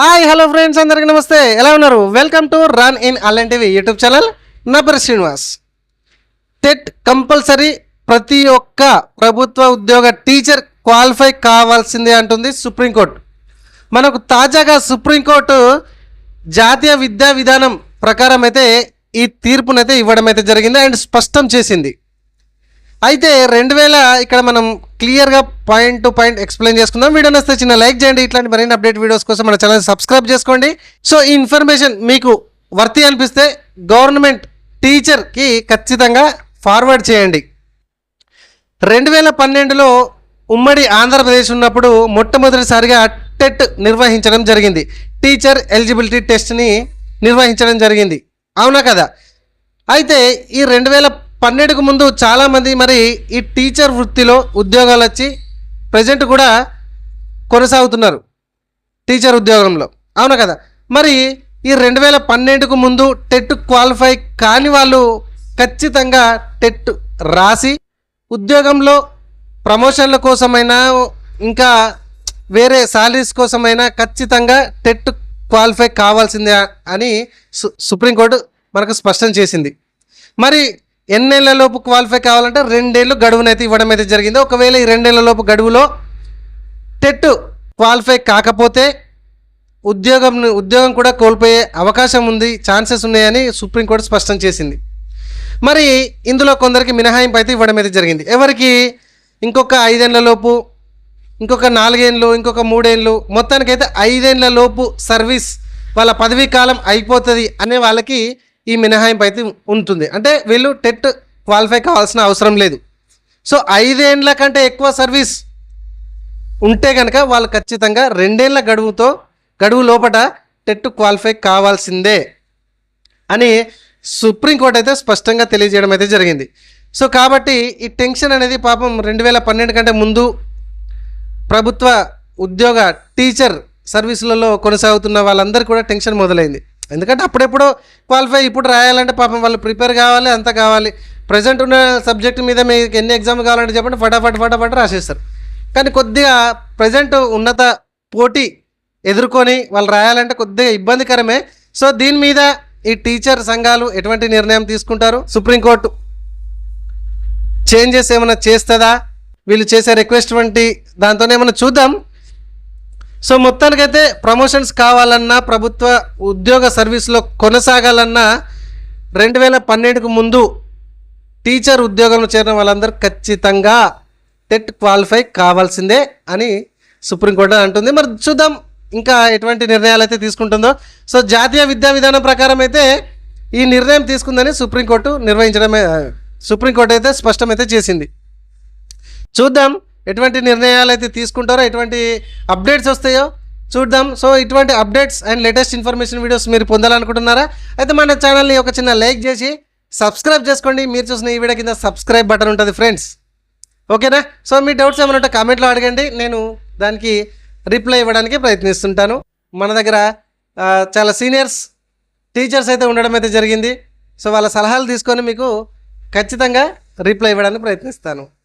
Hi hello friends అందరికీ నమస్తే. ఎలా ఉన్నారు? Welcome to run in Allen TV YouTube channel నా పేరు శ్రీనివాస్. టెట్ కంపల్సరీ ప్రతి ఒక్క ప్రభుత్వ ఉద్యోగ టీచర్ క్వాలిఫై కావాల్సిందే అంటుంది సుప్రీంకోర్టు. మనకు తాజాగా సుప్రీంకోర్టు జాతీయ విద్యా విధానం ప్రకారం అయితే ఈ తీర్పునైతే ఇవ్వడం అయితే జరిగింది అండ్ స్పష్టం చేసింది. అయితే రెండు వేల ఇక్కడ మనం క్లియర్గా పాయింట్ టు పాయింట్ ఎక్స్ప్లెయిన్ చేసుకుందాం. వీడియో నస్తే చిన్న లైక్ చేయండి. ఇట్లాంటి మరిన్ని అప్డేట్ వీడియోస్ కోసం మన ఛానల్ సబ్స్క్రైబ్ చేసుకోండి. సో ఈ ఇన్ఫర్మేషన్ మీకు వర్తి అనిపిస్తే గవర్నమెంట్ టీచర్కి ఖచ్చితంగా ఫార్వర్డ్ చేయండి. రెండు వేల పన్నెండులో ఉమ్మడి ఆంధ్రప్రదేశ్ ఉన్నప్పుడు మొట్టమొదటిసారిగా టెట్ నిర్వహించడం జరిగింది. టీచర్ ఎలిజిబిలిటీ టెస్ట్ని నిర్వహించడం జరిగింది. అవునా కదా? అయితే ఈ రెండు వేల పన్నెండుకు ముందు చాలామంది మరి ఈ టీచర్ వృత్తిలో ఉద్యోగాలు వచ్చి ప్రజెంట్ కూడా కొనసాగుతున్నారు టీచర్ ఉద్యోగంలో. అవునా కదా? మరి ఈ రెండు వేల పన్నెండుకు ముందు టెట్ క్వాలిఫై కాని వాళ్ళు ఖచ్చితంగా టెట్ రాసి ఉద్యోగంలో ప్రమోషన్ల కోసమైనా ఇంకా వేరే శాలరీస్ కోసమైనా ఖచ్చితంగా టెట్ క్వాలిఫై కావాల్సిందే అని సు సుప్రీంకోర్టు మనకు స్పష్టం చేసింది. మరి ఎన్నేళ్ళలోపు క్వాలిఫై కావాలంటే రెండేళ్ళు గడువునైతే ఇవ్వడం అయితే జరిగింది. ఒకవేళ ఈ రెండేళ్ళలోపు గడువులో టెట్ క్వాలిఫై కాకపోతే ఉద్యోగం ఉద్యోగం కూడా కోల్పోయే అవకాశం ఉంది ఛాన్సెస్ ఉన్నాయని సుప్రీంకోర్టు స్పష్టం చేసింది. మరి ఇందులో కొందరికి మినహాయింపు అయితే ఇవ్వడం అయితే జరిగింది. ఎవరికి? ఇంకొక ఐదేళ్ళలోపు ఇంకొక నాలుగేళ్ళు ఇంకొక మూడేళ్ళు మొత్తానికైతే ఐదేళ్ళలోపు సర్వీస్ వాళ్ళ పదవీ కాలం అయిపోతుంది అనే వాళ్ళకి ఈ మినహాయింపు అయితే ఉంటుంది. అంటే వీళ్ళు టెట్ క్వాలిఫై కావాల్సిన అవసరం లేదు. సో ఐదేండ్ల కంటే ఎక్కువ సర్వీస్ ఉంటే కనుక వాళ్ళు ఖచ్చితంగా రెండేళ్ళ గడువుతో గడువు లోపట టెట్ క్వాలిఫై కావాల్సిందే అని సుప్రీంకోర్టు అయితే స్పష్టంగా తెలియజేయడం అయితే జరిగింది. సో కాబట్టి ఈ టెన్షన్ అనేది పాపం రెండు వేల పన్నెండు కంటే ముందు ప్రభుత్వ ఉద్యోగ టీచర్ సర్వీసులలో కొనసాగుతున్న వాళ్ళందరికీ కూడా టెన్షన్ మొదలైంది. ఎందుకంటే అప్పుడెప్పుడు క్వాలిఫై ఇప్పుడు రాయాలంటే పాపం వాళ్ళు ప్రిపేర్ కావాలి అంతా కావాలి. ప్రజెంట్ ఉన్న సబ్జెక్ట్ మీద మీకు ఎన్ని ఎగ్జామ్ కావాలంటే చెప్పండి ఫటాఫట్ ఫటాఫట్ రాసేస్తారు. కానీ కొద్దిగా ప్రజెంట్ ఉన్నత పోటీ ఎదుర్కొని వాళ్ళు రాయాలంటే కొద్దిగా ఇబ్బందికరమే. సో దీని మీద ఈ టీచర్ సంఘాలు ఎటువంటి నిర్ణయం తీసుకుంటారు? సుప్రీంకోర్టు చేంజెస్ ఏమైనా చేస్తుందా? వీళ్ళు చేసే రిక్వెస్ట్ వంటి దాంతోనే ఏమైనా చూద్దాం. సో మొత్తానికైతే ప్రమోషన్స్ కావాలన్నా ప్రభుత్వ ఉద్యోగ సర్వీస్లో కొనసాగాలన్నా రెండు వేల పన్నెండుకు ముందు టీచర్ ఉద్యోగంలో చేరిన వాళ్ళందరూ ఖచ్చితంగా టెట్ క్వాలిఫై కావాల్సిందే అని సుప్రీంకోర్టు అంటుంది. మరి చూద్దాం ఇంకా ఎటువంటి నిర్ణయాలు అయితే తీసుకుంటుందో. సో జాతీయ విద్యా విధానం ప్రకారం అయితే ఈ నిర్ణయం తీసుకుందని సుప్రీంకోర్టు నిర్వహించడమే సుప్రీంకోర్టు అయితే స్పష్టమైతే చేసింది. చూద్దాం. ఎటువంటి నిర్ణయాలు అయితే తీసుకుంటారో ఎటువంటి అప్డేట్స్ వస్తాయో చూద్దాం. సో ఇటువంటి updates and latest information videos మీరు పొందాలనుకుంటున్నారా? అయితే మన ఛానల్ని ఒక చిన్న లైక్ చేసి సబ్స్క్రైబ్ చేసుకోండి. మీరు చూసిన ఈ వీడియో కింద సబ్స్క్రైబ్ బటన్ ఉంటుంది ఫ్రెండ్స్. ఓకేనా? సో మీ డౌట్స్ ఏమైనా ఉంటే కామెంట్లో అడగండి. నేను దానికి రిప్లై ఇవ్వడానికి ప్రయత్నిస్తుంటాను. మన దగ్గర చాలా సీనియర్స్ టీచర్స్ అయితే ఉండడం అయితే జరిగింది. సో వాళ్ళ సలహాలు తీసుకొని మీకు ఖచ్చితంగా రిప్లై ఇవ్వడానికి ప్రయత్నిస్తాను.